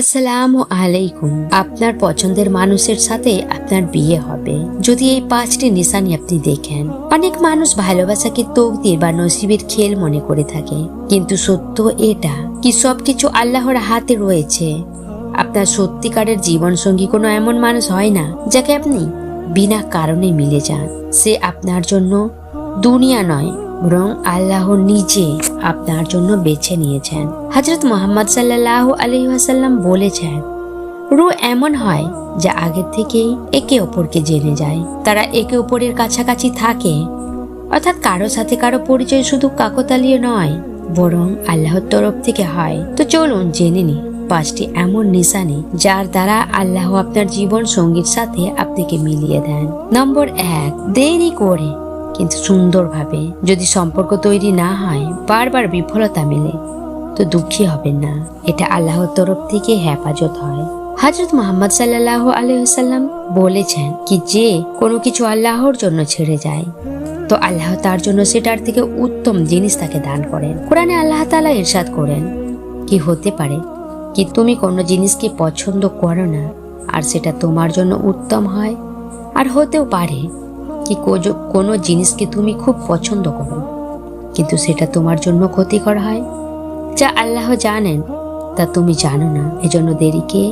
আসসালামু আলাইকুম। আপনার পছন্দের মানুষের সাথে আপনার বিয়ে হবে। যদি এই পাঁচটি নিশানি আপনি দেখেন, অনেক মানুষ ভালোবাসাকে তকদির বা নসিবের খেল মনে করে থাকে। কিন্তু সত্য এটা কি সবকিছু আল্লাহর হাতে রয়েছে? আপনার সত্যিকারের জীবন সঙ্গী কোনো এমন মানুষ হয় না, যাকে আপনি বিনা কারণে মিলে যান। সে আপনার জন্য দুনিয়া নয় বরং আল্লাহ নিজে আপনার জন্য বেছে নিয়েছেন। হজরত মোহাম্মদ সাল্লাহ আলহিহাসাল্লাম বলেছেন রু এমন হয় যা আগের থেকেই একে অপরকে জেনে যায়। তারা একে অপরের কাছাকাছি থাকে, অর্থাৎ কারও সাথে কারও পরিচয় শুধু কাকতালীয় নয়, বরং আল্লাহর তরফ থেকে হয়। তো চলুন জেনে নি, পাঁচটি এমন নিশানি যার দ্বারা আল্লাহ আপনার জীবন সঙ্গীর সাথে আপনাকে মিলিয়ে দেন। নম্বর এক, দেরি করে। কিন্তু সুন্দরভাবে যদি সম্পর্ক তৈরি না হয়, বারবার বিফলতা মেলে। তো দুঃখী হবেন না। এটা আল্লাহর তরফ থেকে হেফাজত হয়। হজরত মোহাম্মদ সাল্লাহ আলহাম বলেছেন কি যে কোনো কিছু আল্লাহর জন্য ছেড়ে যায়, তো আল্লাহ তার জন্য সেটার থেকে উত্তম জিনিস তাকে দান করেন। কোরআনে আল্লাহ তালা ইরশাদ করেন, কি হতে পারে? কি তুমি কোনো জিনিসকে পছন্দ করো না, আর সেটা তোমার জন্য উত্তম হয়? আর হতেও পারে কি কোনো জিনিসকে তুমি খুব পছন্দ করো, কিন্তু সেটা তোমার জন্য ক্ষতিকর হয়? যা আল্লাহ জানেন, তা তুমি জানো না। এজন্য দেরিকে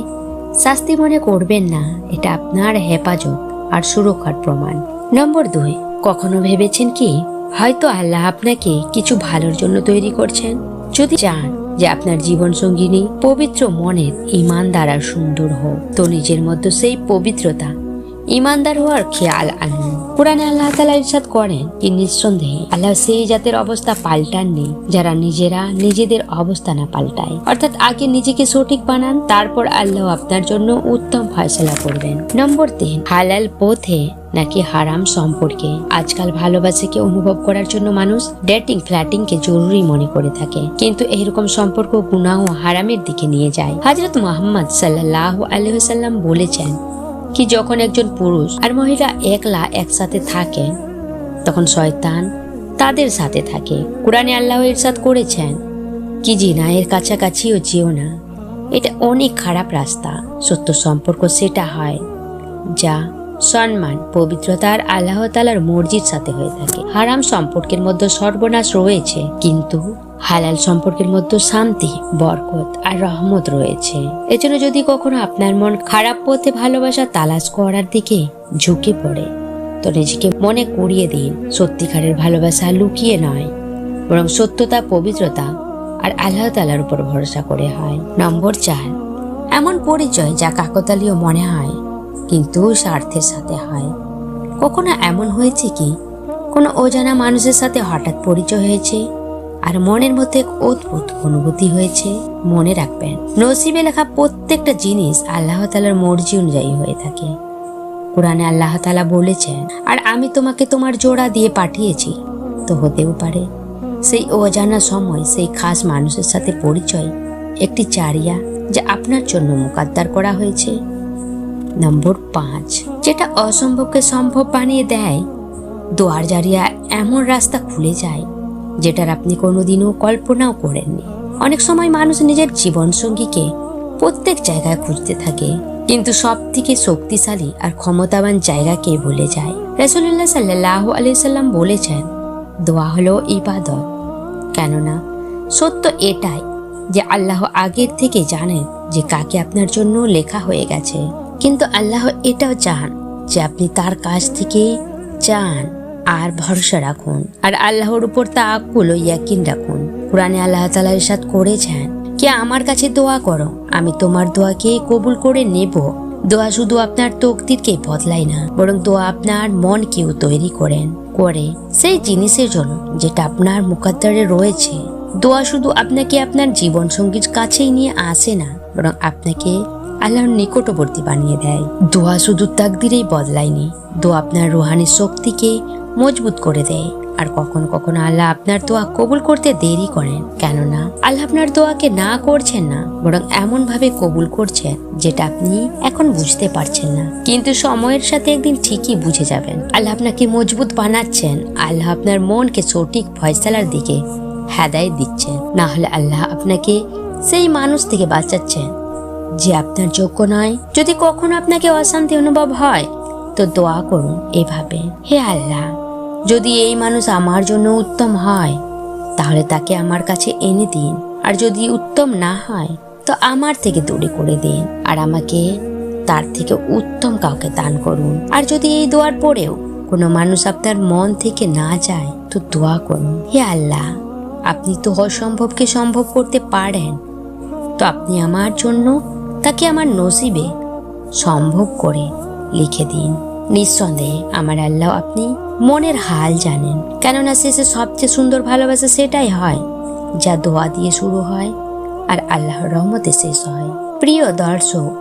শাস্তি মনে করবেন না। এটা আপনার হেফাজত আর সুরক্ষার প্রমাণ। নম্বর দুই, কখনো ভেবেছেন কি? হয়তো আল্লাহ আপনাকে কিছু ভালোর জন্য তৈরি করছেন। যদি চান যে আপনার জীবন সঙ্গিনী পবিত্র মনের ইমানদার আর সুন্দর হোক, তো নিজের মধ্যে সেই পবিত্রতা ইমানদার হওয়ার খেয়াল আনুন। কোরআনে আল্লাহ তালা ইরশাদ করেন কি নিঃসন্দেহে আল্লাহ সেই জাতের অবস্থা পাল্টাননি যারা নিজেরা নিজেদের অবস্থা না পাল্টায়। অর্থাৎ আগে নিজেকে সঠিক বানান, তারপর আল্লাহ আপনার জন্য উত্তম ফয়সলা করবেন। নম্বর তিন, হালাল পথে নাকি হারাম সম্পর্কে? আজকাল ভালোবাসাকে অনুভব করার জন্য মানুষ ডেটিং ফ্ল্যাটিং কে জরুরি মনে করে থাকে। কিন্তু এরকম সম্পর্ক গুনাহ ও হারামের দিকে নিয়ে যায়। হজরত মোহাম্মদ সাল্লাহ আলহাম বলেছেন কি যখন একজন পুরুষ আর মহিলা একলা একসাথে থাকেন, তখন শয়তান তাদের সাথে থাকে। কোরআনে আল্লাহ ইরশাদ করেছেন, কি জিনায়ের কাছাকাছিও যেও না। এটা অনেক খারাপ রাস্তা। সত্য সম্পর্ক সেটা হয় যা সম্মান পবিত্রতার আল্লাহ তালার মর্জির সাথে হয়ে থাকে। হারাম সম্পর্কের মধ্যে সর্বনাশ রয়েছে, কিন্তু হালাল সম্পর্কের মধ্যে শান্তি, বরকত আর রহমত রয়েছে। এজন্য যদি কখনো আপনার মন খারাপ পথে ভালোবাসা তালাশ করার দিকে ঝুঁকে পড়ে, তো নিজেকে মনে করিয়ে দিন, সত্যিকারের ভালোবাসা লুকিয়ে নয়, বরং সত্যতা, পবিত্রতা আর আল্লাহ তালার উপর ভরসা করে হয়। নম্বর চার, এমন পরিচয় যা কাকতালীয় মনে হয়, কিন্তু স্বার্থের সাথে হয়। কখনো এমন হয়েছে কি? কোনো অজানা মানুষের সাথে হঠাৎ পরিচয় হয়েছে? আর মনের মধ্যে এক অদ্ভুত অনুভূতি হয়েছে মনে রাখবেন। নসিবে লেখা প্রত্যেকটা জিনিস আল্লাহ তালার মর্জি অনুযায়ী হয়ে থাকে। কোরআনে আল্লাহ তালা বলেছেন, আর আমি তোমাকে তোমার জোড়া দিয়ে পাঠিয়েছি, তো হতেও পারে। সেই অজানা সময় সেই খাস মানুষের সাথে পরিচয়, একটি চারিয়া যা আপনার জন্য মোকাদ্দার করা হয়েছে। নম্বর পাঁচ, যেটা অসম্ভবকে সম্ভব বানিয়ে দেয়, দোয়ার জারিয়া এমন রাস্তা খুলে যায় যেটার আপনি কোনোদিনও কল্পনাও করেননি। অনেক সময় মানুষ নিজের জীবন সঙ্গীকে প্রত্যেক জায়গায় খুঁজতে থাকে, কিন্তু সব থেকে শক্তিশালী আর ক্ষমতাবান জায়গাকে ভুলে যায়? রসুল্লাহ সাল্লাহ আলিয়াল্লাম বলেছেন, দোয়া হলো ইবাদত। কেননা, সত্য এটাই যে আল্লাহ আগের থেকে জানেন যে কাকে আপনার জন্য লেখা হয়ে গেছে। কিন্তু আল্লাহ এটাও চান যে আপনি তার কাছ থেকে চান। আর ভরসা রাখুন। আর আল্লাহর উপর তা আকুল ইয়াকিন রাখুন। কোরআনে আল্লাহ তালা ইরশাদ করেছেন, কে আমার কাছে দোয়া করো, আমি তোমার দোয়াকে কবুল করে নেব। দোয়া শুধু আপনার তকদিরকে বদলায় না, বরং দোয়া আপনার মনকেও তৈরি করেন, করে সেই জিনিসের জন্য যেটা আপনার মুকাদ্দারে রয়েছে। দোয়া শুধু আপনাকে আপনার জীবন সঙ্গীর কাছেই নিয়ে আসে না, বরং আপনাকে আল্লাহর নিকটবর্তী বানিয়ে দেয়। দোয়া শুধু তাকদিরেই বদলায়নি, দোয়া আপনার রুহানি শক্তিকে মজবুত করে দেয়। আর কখনো কখনো আল্লাহ আপনার দোয়া কবুল করতে দেরি করেন। কেননা, আল্লাহ আপনার দোয়াকে না করছেন না, বরং এমন ভাবে কবুল করছেন যেটা আপনি এখন বুঝতে পারছেন না। কিন্তু সময়ের সাথে একদিন ঠিকই বুঝে যাবেন। আল্লাহ আপনাকে মজবুত বানাচ্ছেন। আল্লাহ আপনার মনকে সঠিক ফয়সালার দিকে হেদায় দিচ্ছেন। না হলে আল্লাহ আপনাকে সেই মানুষ থেকে বাঁচাচ্ছেন যে আপনার যোগ্য নয়। যদি কখনো আপনাকে অশান্তি অনুভব হয়, তো দোয়া করুন এভাবে। হে আল্লাহ! যদি এই মানুষ আমার জন্য উত্তম হয়, তাহলে তাকে আমার কাছে এনে দিন। আর যদি উত্তম না হয়, তো আমার থেকে দূরে করে দিন। আর আমাকে তার থেকে উত্তম কাউকে দান করুন। আর যদি এই দোয়ার পরেও কোনো মানুষ আপনার মন থেকে না যায়, তো দোয়া করুন। হে আল্লাহ, আপনি তো অসম্ভবকে সম্ভব করতে পারেন। তো আপনি আমার জন্য তাকে আমার নসিবে সম্ভব করে লিখে দিন। নিঃসন্দেহে আমার আল্লাহ আপনি মনের হাল জানেন। কেননা শেষে সবচেয়ে সুন্দর ভালোবাসা সেটাই হয়, যা দোয়া দিয়ে শুরু হয় আর আল্লাহর রহমতে শেষ হয়। প্রিয় দর্শক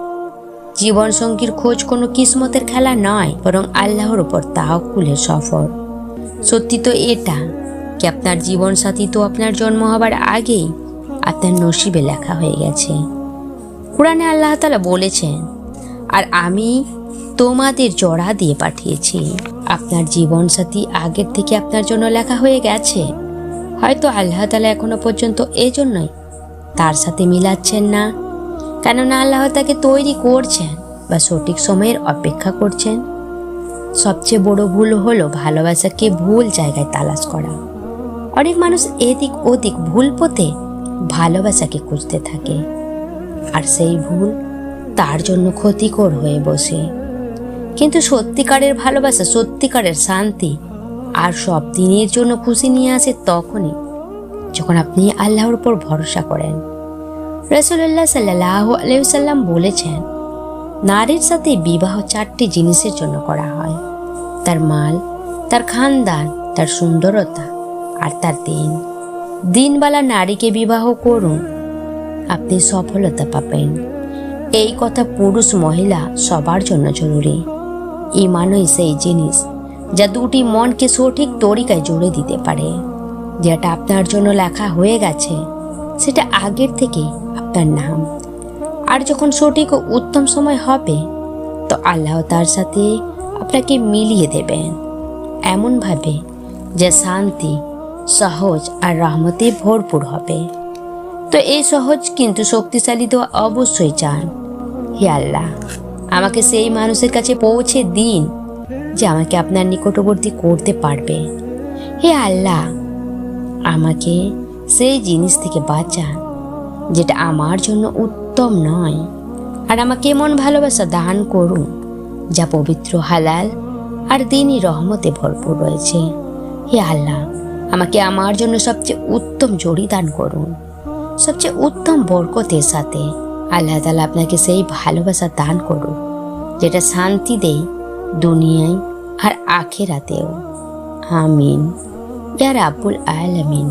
জীবন সঙ্গীর খোঁজ কোনো কিসমতের খেলা নয়, বরং আল্লাহর উপর তাহকুলের সফর। সত্যি তো এটা কি আপনার জীবন সাথী তো আপনার জন্ম হবার আগেই আপনার নসিবে লেখা হয়ে গেছে। কোরআনে আল্লাহ তালা বলেছেন, আর আমি তোমাদের জড়া দিয়ে পাঠিয়েছি। আপনার জীবন সাথী আগের থেকে আপনার জন্য লেখা হয়ে গেছে। হয়তো আল্লাহ তালা এখনও পর্যন্ত এজন্যই তার সাথে মিলাচ্ছেন না। কেননা আল্লাহ তাকে তৈরি করছেন বা সঠিক সময়ের অপেক্ষা করছেন। সবচেয়ে বড় ভুল হলো ভালোবাসাকে ভুল জায়গায় তালাশ করা। অনেক মানুষ এদিক ওদিক ভুল পথে ভালোবাসাকে খুঁজতে থাকে। আর সেই ভুল তার জন্য ক্ষতিকর হয়ে বসে। কিন্তু সত্যিকারের ভালোবাসা, সত্যিকারের শান্তি আর সব দিনের জন্য খুশি নিয়ে আসে তখনই যখন আপনি আল্লাহর উপর ভরসা করেন। রসুল্লাহ সাল্লাহ আলাইসাল্লাম বলেছেন, নারীর সাথে বিবাহ চারটি জিনিসের জন্য করা হয়। তার মাল, তার খানদান, তার সুন্দরতা আর তার দিন। দিনবালা নারীকে বিবাহ করুন, আপনি সফলতা পাবেন। এই কথা পুরুষ মহিলা সবার জন্য জরুরি। ইমানই সেই জিনিস, যা দুটি মনকে সঠিক তরিকায় জুড়ে দিতে পারে। যেটা আপনার জন্য লেখা হয়ে গেছে, সেটা আগের থেকে আপনার নাম। আর যখন সঠিক ও উত্তম সময় হবে, তো আল্লাহ তার সাথে আপনাকে মিলিয়ে দেবেন। এমনভাবে যে শান্তি, সহজ আর রহমতে ভরপুর হবে। তো এই সহজ কিন্তু শক্তিশালী তো অবশ্যই চান। হে আল্লাহ। আমাকে সেই মানুষের কাছে পৌঁছে দিন যে আমাকে আপনার নিকটবর্তী করতে পারবে। হে আল্লাহ, আমাকে সেই জিনিস থেকে বাঁচান যেটা আমার জন্য উত্তম নয়। আর আমাকে এমন ভালোবাসা দান করুন যা পবিত্র, হালাল আর দিনই রহমতে ভরপুর রয়েছে। হে আল্লাহ, আমাকে আমার জন্য সবচেয়ে উত্তম জড়ি দান করুন, সবচেয়ে উত্তম বরকতের সাথে। আল্লাহ তালা আপনাকে সেই ভালোবাসা দান করুন যেটা শান্তি দেয় দুনিয়ায় আর আখেরাতেও। আমিন। ইয়া রাব্বুল আলামিন।